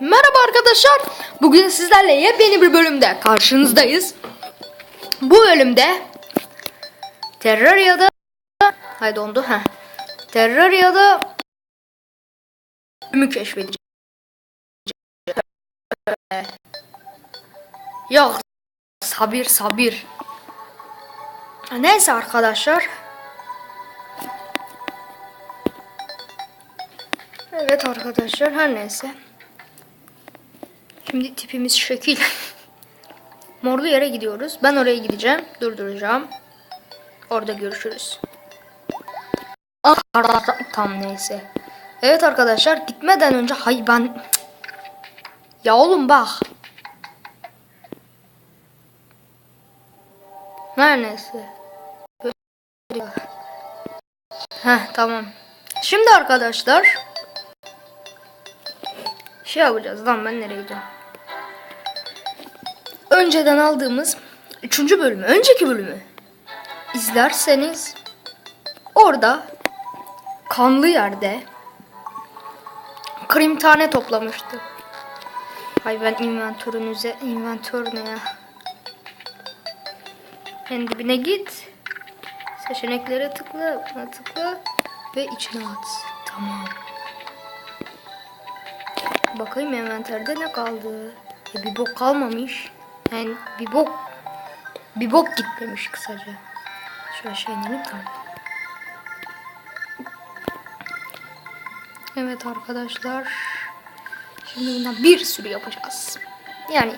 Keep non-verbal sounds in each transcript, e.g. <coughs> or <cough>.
Merhaba arkadaşlar. Bugün sizlerle yepyeni bir bölümde karşınızdayız. Bu bölümde Terraria'da Haydi dondu. Heh. Terraria'da ölümü keşfedeceğiz. Yok. Sabir sabir. Neyse arkadaşlar. Evet arkadaşlar her neyse. Şimdi tipimiz şekil. Morlu yere gidiyoruz. Ben oraya gideceğim. Durduracağım. Orada görüşürüz. Ah, Tam neyse. Evet arkadaşlar gitmeden önce hay ben ya oğlum bak. Her neyse. Heh tamam. Şimdi arkadaşlar şey yapacağız lan ben nereye gidiyorum? Önceden aldığımız üçüncü bölümü, önceki bölümü izlerseniz orada kanlı yerde krim tane toplamıştık. Hay ben inventörünüze inventör ne ya? En dibine git. Seçeneklere tıkla, buna tıkla ve içine at. Tamam. Bakayım envanterde ne kaldı? E, bir bok kalmamış. Yani bir bok bir bok gitmemiş kısaca. Şu aşağı inelim tamam. Evet arkadaşlar. Şimdi bundan bir sürü yapacağız. Yani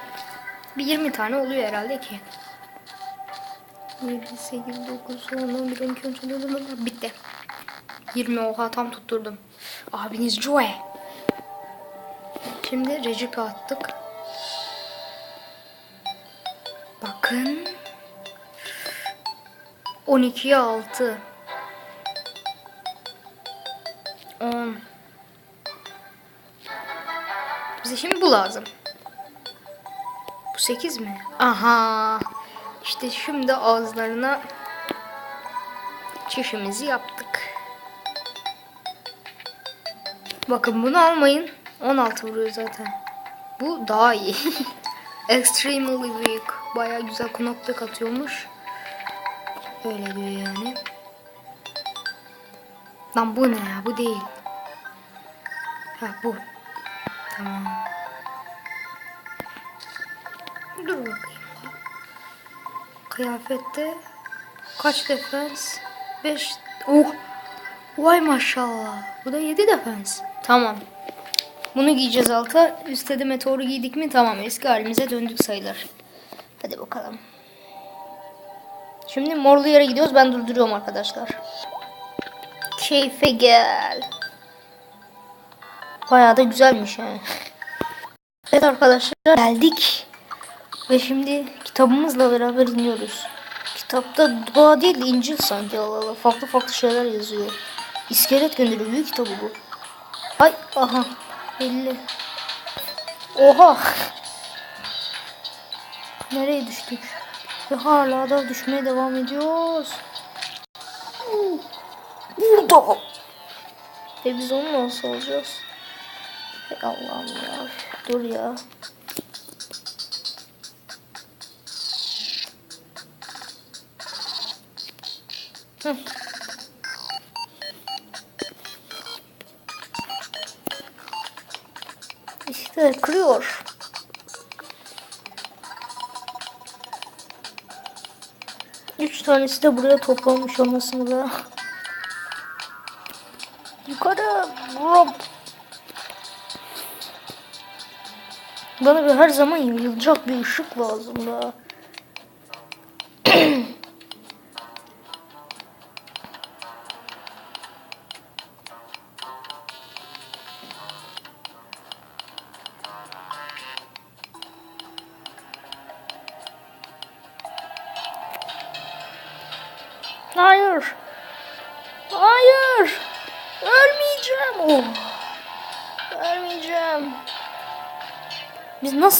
bir 20 tane oluyor herhalde ki. 7, 8, 9, 10, 11, 12, 13, 14, 15, bitti. 20 oha tam tutturdum. Abiniz Joe. Şimdi Recep'e attık. Bakın. 12'ye 6. 10. Bize şimdi bu lazım. Bu 8 mi? Aha. İşte şimdi ağızlarına çişimizi yaptık. Bakın bunu almayın. 16 vuruyor zaten. Bu daha iyi. <laughs> Extremely weak. Baya güzel knockback atıyormuş. Öyle diyor yani. Lan bu ne ya? Bu değil. Ha bu. Tamam. Dur bakayım. Kıyafette kaç defens? 5. Oh. Vay maşallah. Bu da 7 defens. Tamam. Bunu giyeceğiz alta. Üstte de meteoru giydik mi tamam eski halimize döndük sayılır. Hadi bakalım. Şimdi morlu yere gidiyoruz. Ben durduruyorum arkadaşlar. Keyfe gel. Bayağı da güzelmiş yani. <laughs> Evet arkadaşlar geldik. Ve şimdi kitabımızla beraber iniyoruz. Kitapta dua değil de İncil sanki Allah Allah. Farklı farklı şeyler yazıyor. İskelet gönderiyor. Büyük kitabı bu. Ay aha. Belli. Oha. Nereye düştük? Ve hala da düşmeye devam ediyoruz. Burada. E biz onu nasıl alacağız? Ey Allah'ım ya. Dur ya. Hı. İşte kırıyor. Tanesi de buraya toplanmış olmasını da. Yukarı. Rob. Bana bir her zaman yayılacak bir ışık lazım da.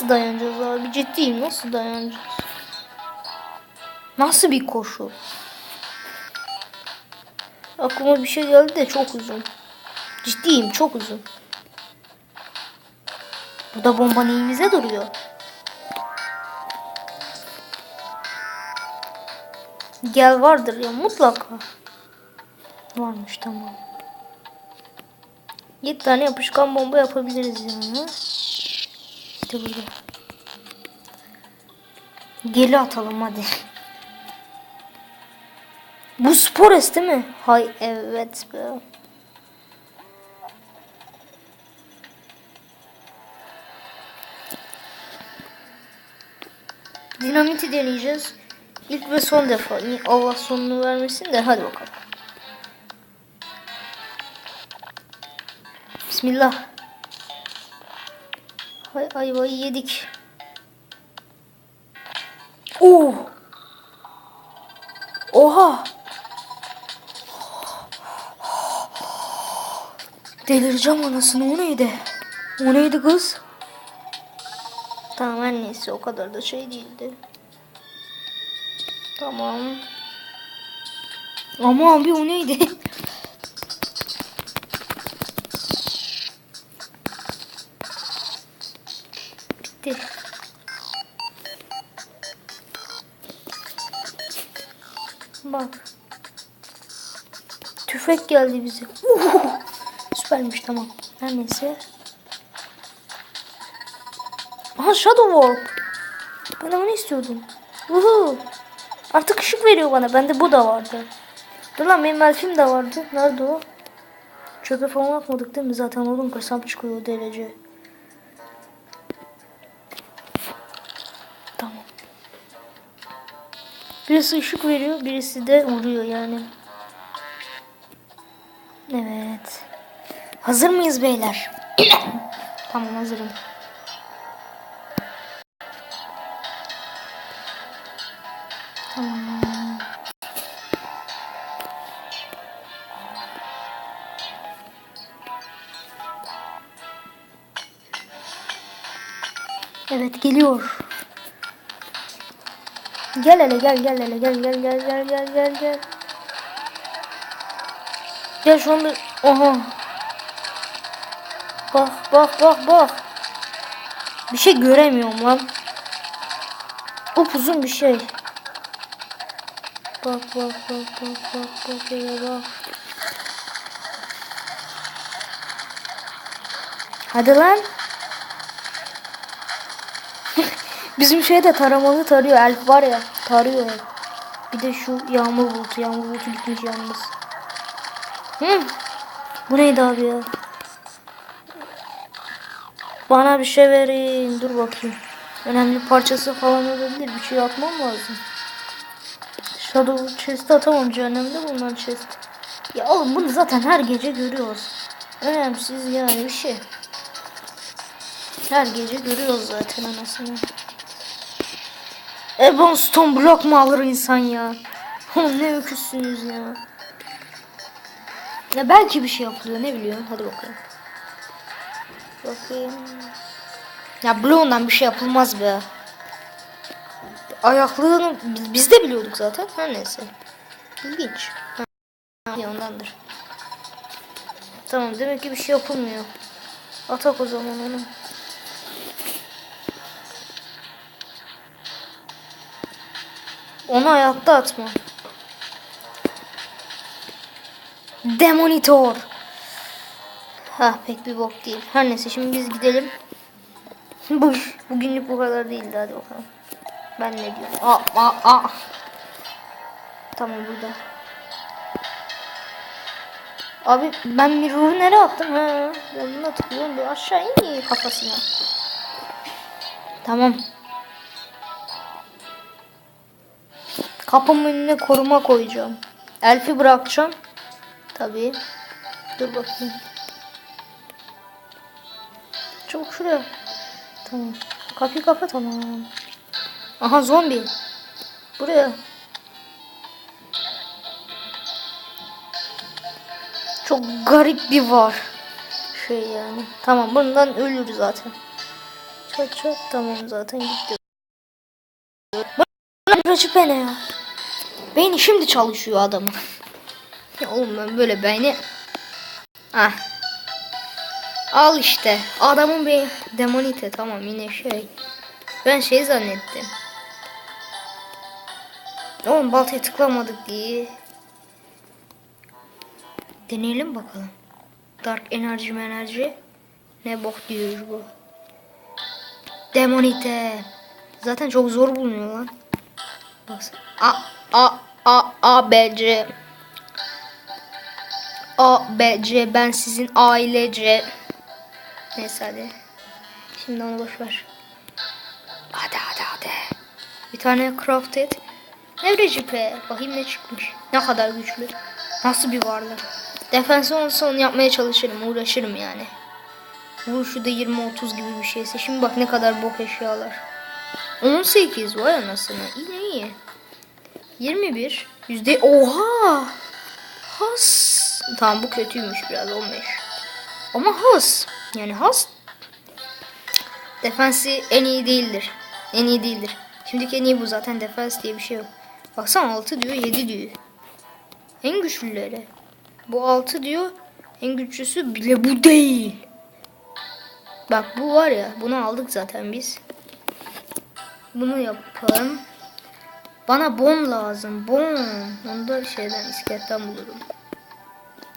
Nasıl dayanacağız abi? Ciddiyim. Nasıl dayanacağız? Nasıl bir koşu? Aklıma bir şey geldi de çok uzun. Ciddiyim çok uzun. Burada bomba neyimize duruyor? Gel vardır ya mutlaka. Varmış tamam. 7 tane yapışkan bomba yapabiliriz yani. İşte burada. Geli atalım hadi. Bu Spores değil mi? Hay evet be. Dinamiti deneyeceğiz. İlk ve son defa. Allah sonunu vermesin de hadi bakalım. Bismillah. Hay ayvayı yedik. Oo. Oha. Delireceğim anasını o neydi? O neydi kız? Tamam neyse o kadar da şey değildi. Tamam. Ama abi o neydi? <laughs> Tüfek geldi bize. <laughs> Süpermiş tamam. Her neyse. Aha Shadow Warp. Ben bunu istiyordum. Uhu. Artık ışık veriyor bana. Bende bu da vardı. Dur lan benim elfim de vardı. Nerede o? Çöpe falan atmadık değil mi? Zaten oğlum kasap çıkıyor o derece. Tamam. Birisi ışık veriyor, birisi de vuruyor yani. Evet. Hazır mıyız beyler? <coughs> tamam hazırım. Tamam. Evet geliyor. Gel hele gel gel hele gel gel gel gel gel gel gel. Gel şu anda oha. Bak bak bak bak. Bir şey göremiyorum lan. Upuzun bir şey. Bak bak bak bak bak bak hele bak. Hadi lan. <laughs> Bizim şey de taramalı tarıyor. Elf var ya tarıyor. Bir de şu yağmur bulutu. Yağmur bulutu gitmiş yalnız. Hı. Bu neydi abi ya? Bana bir şey verin. Dur bakayım. Önemli parçası falan olabilir. Bir şey atmam lazım. Shadow chest atamam cehennemde bulunan chest. Ya oğlum bunu zaten her gece görüyoruz. Önemsiz yani bir şey. Her gece görüyoruz zaten anasını. Ebon Stone Block mu alır insan ya? Ne öküzsünüz ya. Ya belki bir şey yapılıyor ne biliyorsun? Hadi bakalım. Bakayım. Ya Bloom'dan bir şey yapılmaz be. Ayaklığını biz, biz de biliyorduk zaten. Her neyse. İlginç. Ha, ya ondandır. Tamam demek ki bir şey yapılmıyor. Atak o zaman onu. Onu hayatta atma. Demonitor. Ha pek bir bok değil. Her neyse şimdi biz gidelim. Bu bugünlük bu kadar değildi hadi bakalım. Ben ne diyorum? Aa, aa, aa. Tamam burada. Abi ben mirror'u nereye attım ha? Ben buna tıklıyorum bir aşağı in kafasına. Tamam. Kapımın önüne koruma koyacağım. Elfi bırakacağım. Tabii. Dur bakayım. Çabuk şuraya. Tamam. Kapıyı kapat tamam. Aha zombi. Buraya. Çok garip bir var. Şey yani. Tamam bundan ölür zaten. Çat çat tamam zaten gitti. Bu rakip ne ya? Beyni şimdi çalışıyor adamın. Ya oğlum ben böyle beyni... Ah. Al işte. Adamın bir demonite tamam yine şey. Ben şey zannettim. Oğlum baltaya tıklamadık diye. Deneyelim bakalım. Dark enerji enerji. Ne bok diyor bu. Demonite. Zaten çok zor bulunuyor lan. Baksana. A A A A B C A B C ben sizin ailece. Neyse hadi. Şimdi onu boş ver. Hadi hadi hadi. Bir tane crafted. Evreci P. Bakayım ne çıkmış. Ne kadar güçlü. Nasıl bir varlık. Defense olsa onu yapmaya çalışırım. Uğraşırım yani. Vuruşu da 20-30 gibi bir şeyse. Şimdi bak ne kadar bok eşyalar. 18 vay anasını. İyi iyi. 21. Yüzde... Oha! Has. Tamam bu kötüymüş biraz 15. Ama has. Yani has. Defensi en iyi değildir. En iyi değildir. Şimdiki en iyi bu zaten defens diye bir şey yok. Baksana 6 diyor 7 diyor. En güçlüleri. Bu 6 diyor. En güçlüsü bile bu değil. Bak bu var ya bunu aldık zaten biz. Bunu yapalım. Bana bon lazım. Bon. Onu da şeyden iskeletten bulurum.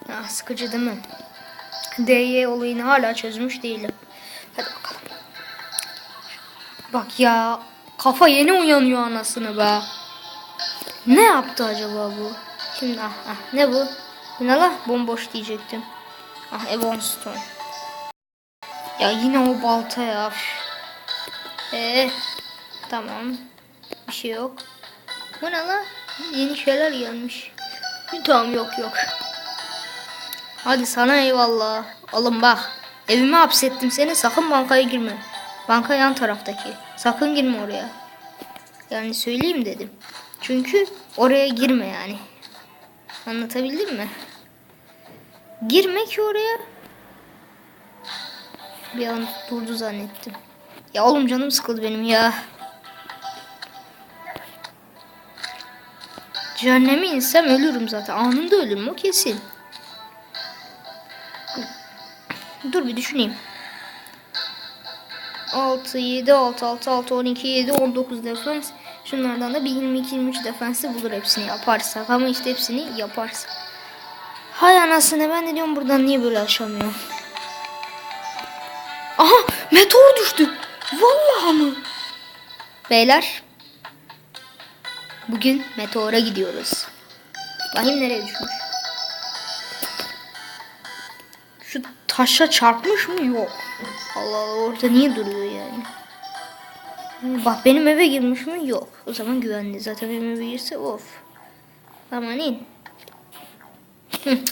Ah sıkıcı değil mi? DY olayını hala çözmüş değilim. Hadi bakalım. Bak ya. Kafa yeni uyanıyor anasını be. Ne yaptı acaba bu? Şimdi ah ah ne bu? Bu ne la? Bomboş diyecektim. Ah Evon Stone. Ya yine o balta ya. Eee tamam. Bir şey yok. Bu ne la? Yeni şeyler gelmiş. Tamam yok yok. Hadi sana eyvallah. Alın bak. Evime hapsettim seni. Sakın bankaya girme. Banka yan taraftaki. Sakın girme oraya. Yani söyleyeyim dedim. Çünkü oraya girme yani. Anlatabildim mi? Girme ki oraya. Bir an durdu zannettim. Ya oğlum canım sıkıldı benim ya. Cehenneme insem ölürüm zaten. Anında ölürüm o kesin. Dur bir düşüneyim. 6, 7, 6, 6, 6, 12, 7, 19 defans. Şunlardan da bir 22, 23 defansı bulur hepsini yaparsak. Ama işte hepsini yaparsak. Hay anasını ben de diyorum buradan niye böyle aşamıyor. Aha meteor düştü. Vallahi mı? Beyler. Bugün meteora gidiyoruz. Bakayım nereye düşmüş. Taşa çarpmış mı? Yok. Allah Allah orada niye duruyor yani? Bak benim eve girmiş mi? Yok. O zaman güvenli. Zaten benim eve girse of. Aman in.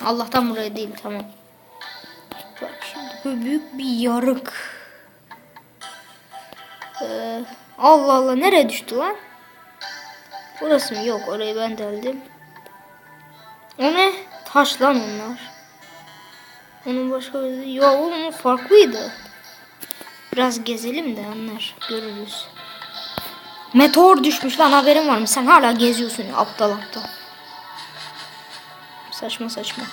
Allah'tan buraya değil tamam. Bak şimdi böyle büyük bir yarık. Ee, Allah Allah nereye düştü lan? Burası mı? Yok orayı ben deldim. O ne? Taş lan onlar. Onun başka bir Ya oğlum farklıydı. Biraz gezelim de anlar. Görürüz. Meteor düşmüş lan haberin var mı? Sen hala geziyorsun ya, aptal aptal. Saçma saçma.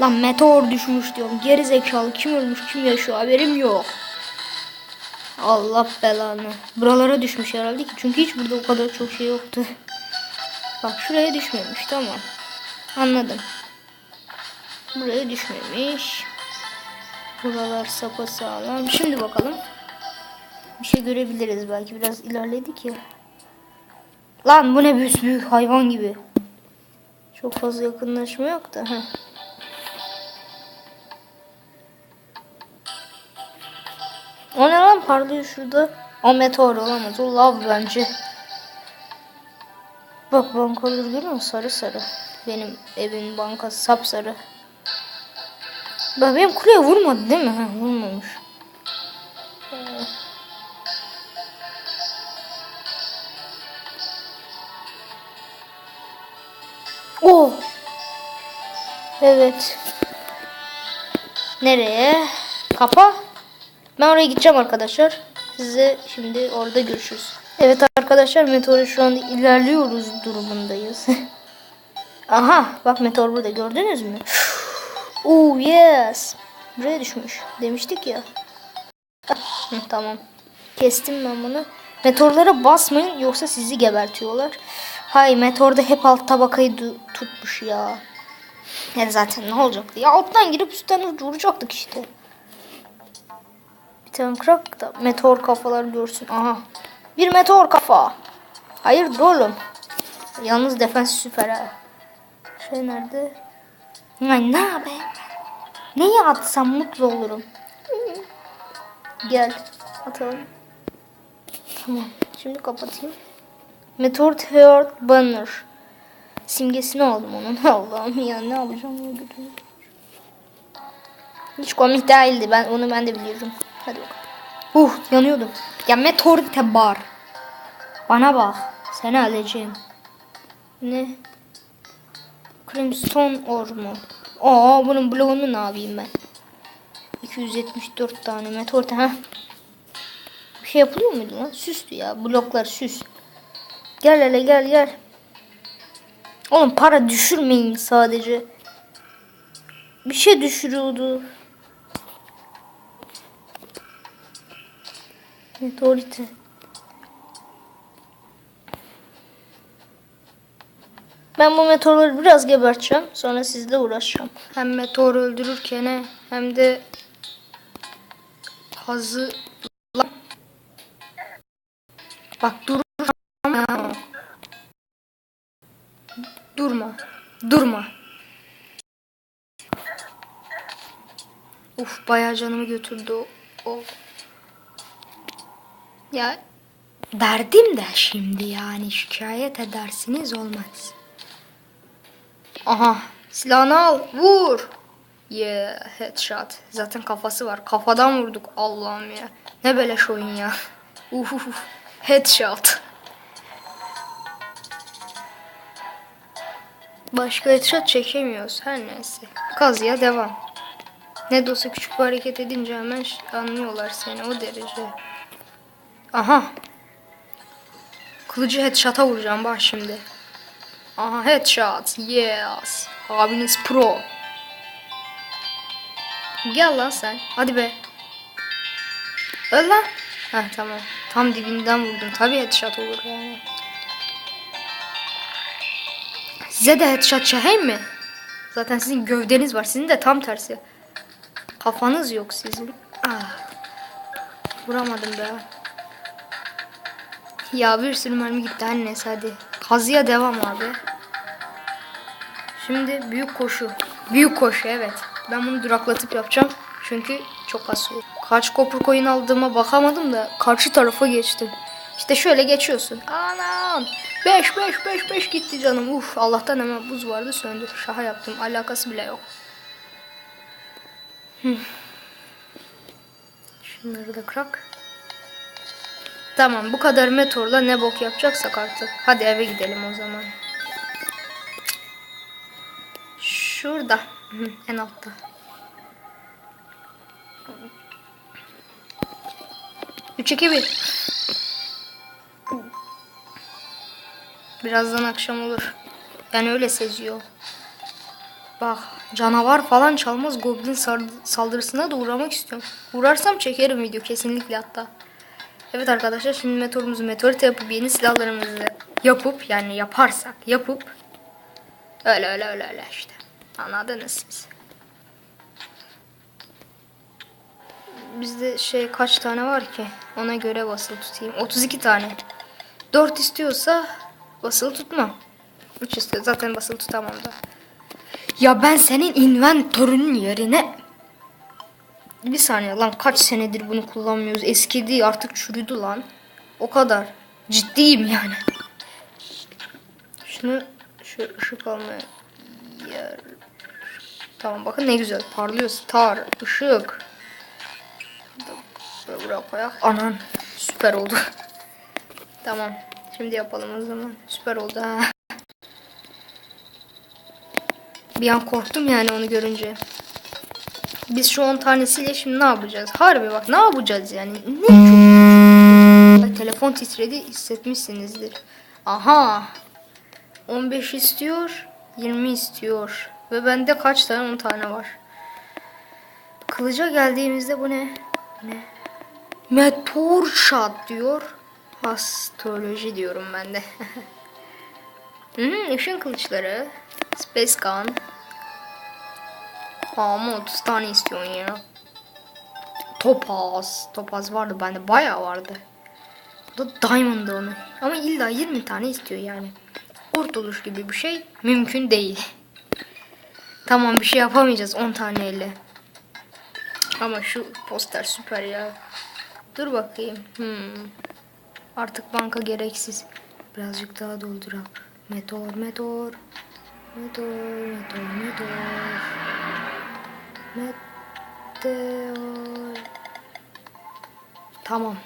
Lan meteor düşmüş diyorum. Geri zekalı kim ölmüş kim yaşıyor haberim yok. Allah belanı. Buralara düşmüş herhalde ki. Çünkü hiç burada o kadar çok şey yoktu. Bak şuraya düşmemiş tamam. Anladım. Buraya düşmemiş. Buralar sapa sağlam. Şimdi bakalım. Bir şey görebiliriz belki. Biraz ilerledik ya. Lan bu ne büyük hayvan gibi. Çok fazla yakınlaşma yok da. Heh. O ne lan parlıyor şurada? O meteor olamaz. O lav bence. Bak bankaları görüyor? Sarı sarı. Benim evin bankası sapsarı. Bak benim kuleye vurmadı değil mi? Ha, vurmamış. Oh. Evet. Nereye? Kapa. Ben oraya gideceğim arkadaşlar. Size şimdi orada görüşürüz. Evet arkadaşlar meteora şu anda ilerliyoruz durumundayız. <laughs> Aha bak meteor burada gördünüz mü? Oh yes. Buraya düşmüş. Demiştik ya. Ah, tamam. Kestim ben bunu. Meteorlara basmayın yoksa sizi gebertiyorlar. Hay meteorda hep alt tabakayı tutmuş ya. Yani zaten ne olacaktı? Ya alttan girip üstten vuracaktık işte. Bir tane kırak da meteor kafalar görsün. Aha. Bir meteor kafa. Hayırdır oğlum? Yalnız defans süper ha. Şey nerede? Ay ne be? Neyi atsam mutlu olurum. Gel. Atalım. Tamam. Şimdi kapatayım. Meteor Theod Banner. Simgesini aldım onun. <laughs> Allah'ım ya ne yapacağım ya götürüm. Hiç komik değildi. Ben onu ben de biliyorum. Hadi bakalım. Uh yanıyordum. Ya meteor tebar. Bana bak. Seni alacağım. Ne? Crimson Ormu. Aa bunun bloğunu ne yapayım ben? 274 tane meteor te- ha. Bir şey yapılıyor muydu lan? Süstü ya. Bloklar süs. Gel hele gel gel. Oğlum para düşürmeyin sadece. Bir şey düşürüyordu. Meteorite. Ben bu meteorları biraz geberteceğim. Sonra sizle uğraşacağım. Hem meteoru öldürürken hem de hazı Bak dur. Durma. Durma. Uf bayağı canımı götürdü o. o. Ya derdim de şimdi yani şikayet edersiniz olmaz. Aha silahını al vur. Yeah headshot. Zaten kafası var. Kafadan vurduk Allah'ım ya. Ne beleş oyun ya. Uf. Headshot. Başka headshot çekemiyoruz. Her neyse. Kazıya devam. Ne de küçük bir hareket edince hemen anlıyorlar seni o derece. Aha. Kılıcı headshot'a vuracağım bak şimdi. Aha headshot. Yes. Abiniz pro. Gel lan sen. Hadi be. Öl lan. Heh tamam. Tam dibinden vurdum. Tabii headshot olur yani. Size de headshot çekeyim mi? Zaten sizin gövdeniz var. Sizin de tam tersi. Kafanız yok sizin. Ah. Vuramadım be. Ya bir sürü mermi gitti. Neyse hadi. Kazıya devam abi. Şimdi büyük koşu. Büyük koşu evet. Ben bunu duraklatıp yapacağım. Çünkü çok kasıyor. Kaç kopur koyun aldığıma bakamadım da karşı tarafa geçtim. İşte şöyle geçiyorsun. Anam. 5 5 5 5 gitti canım. Uf Allah'tan hemen buz vardı söndü. Şaha yaptım. Alakası bile yok. Şunları da kırak. Tamam bu kadar meteorla ne bok yapacaksak artık. Hadi eve gidelim o zaman. Şurada. En altta. Üç, iki, bir. Birazdan akşam olur. Yani öyle seziyor. Bak canavar falan çalmaz goblin saldırısına da uğramak istiyorum. Uğrarsam çekerim video kesinlikle hatta. Evet arkadaşlar şimdi meteorumuzu meteorite yapıp yeni silahlarımızı yapıp yani yaparsak yapıp öyle öyle öyle öyle işte. Anladınız siz. Bizde şey kaç tane var ki? Ona göre basılı tutayım. 32 tane. 4 istiyorsa basılı tutma. 3 istiyor. Zaten basılı tutamam da. Ya ben senin inventörünün yerine bir saniye lan kaç senedir bunu kullanmıyoruz. Eskidi artık çürüdü lan. O kadar. Ciddiyim yani. Şunu şu ışık almaya yer. Tamam bakın ne güzel parlıyor. Star, ışık. Böyle buraya koyak. Anan süper oldu. <laughs> tamam. Şimdi yapalım o zaman. Süper oldu ha. Bir an korktum yani onu görünce. Biz şu 10 tanesiyle şimdi ne yapacağız? Harbi bak ne yapacağız yani? Ne çok... Telefon titredi hissetmişsinizdir. Aha. 15 istiyor. 20 istiyor. Ve bende kaç tane 10 tane var. kılıca geldiğimizde bu ne? Ne? Meteor shot diyor. Astroloji diyorum ben de. <laughs> hmm, ışın kılıçları. Space gun. Ama 30 tane istiyorsun ya. Topaz. Topaz vardı bende bayağı vardı. Bu da diamond onu. Ama illa 20 tane istiyor yani. Kurtuluş gibi bir şey mümkün değil. Tamam bir şey yapamayacağız 10 taneyle. Ama şu poster süper ya. Dur bakayım. Hmm. Artık banka gereksiz. Birazcık daha dolduralım. Meteor, meteor. Meteor, meteor, meteor. Meteor. Tamam.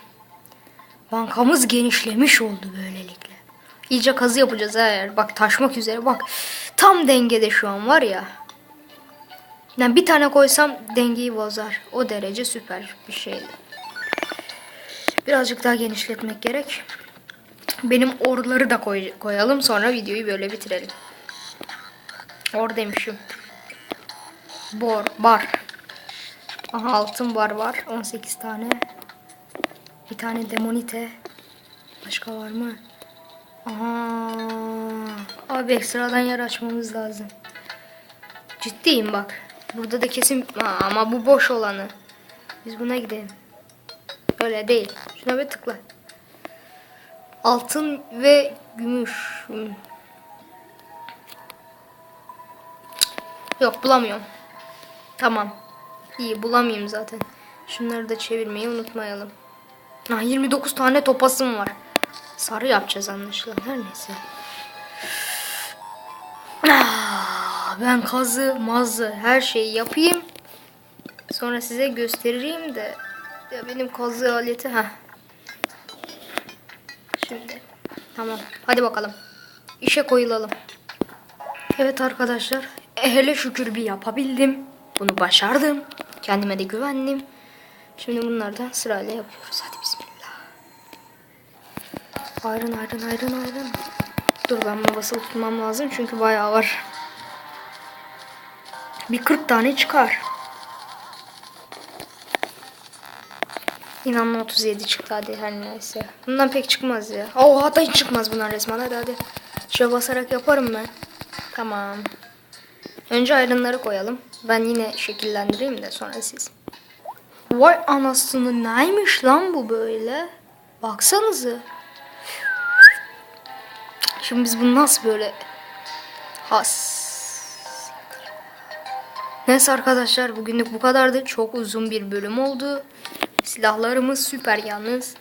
Bankamız genişlemiş oldu böylelikle. İyice kazı yapacağız eğer. Bak taşmak üzere bak. Tam dengede şu an var ya. Yani bir tane koysam dengeyi bozar. O derece süper bir şeydi. Birazcık daha genişletmek gerek. Benim orları da koy, koyalım sonra videoyu böyle bitirelim. Or demişim. Bor, bar. Aha altın bar var. 18 tane. Bir tane demonite. Başka var mı? Aha. Abi ekstradan yer açmamız lazım. Ciddiyim bak. Burada da kesin ama bu boş olanı. Biz buna gidelim. Öyle değil. Şuna bir tıkla. Altın ve gümüş. Yok bulamıyorum. Tamam. İyi bulamayayım zaten. Şunları da çevirmeyi unutmayalım. Ha, 29 tane topasım var. Sarı yapacağız anlaşılan. Her neyse. Ah, Ben kazı, mazı her şeyi yapayım. Sonra size göstereyim de. Ya benim kazı aleti ha. Şimdi. Tamam. Hadi bakalım. İşe koyulalım. Evet arkadaşlar. Hele şükür bir yapabildim. Bunu başardım. Kendime de güvendim. Şimdi bunlardan sırayla yapıyoruz. Hadi bismillah. Ayrın ayrın ayrın ayrın. Dur ben bunu basılı tutmam lazım çünkü bayağı var. Bir 40 tane çıkar. İnanma 37 çıktı hadi her neyse. Bundan pek çıkmaz ya. Oh hatta hiç çıkmaz bundan resmen hadi hadi. Şöyle basarak yaparım ben. Tamam. Önce ayrınları koyalım. Ben yine şekillendireyim de sonra siz. Vay anasını neymiş lan bu böyle? Baksanıza. Şimdi biz bunu nasıl böyle has. Neyse arkadaşlar bugünlük bu kadardı. Çok uzun bir bölüm oldu. Silahlarımız süper yalnız.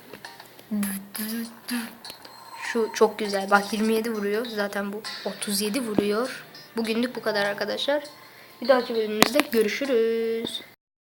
Şu çok güzel. Bak 27 vuruyor. Zaten bu 37 vuruyor. Bugünlük bu kadar arkadaşlar. Bir dahaki bölümümüzde görüşürüz.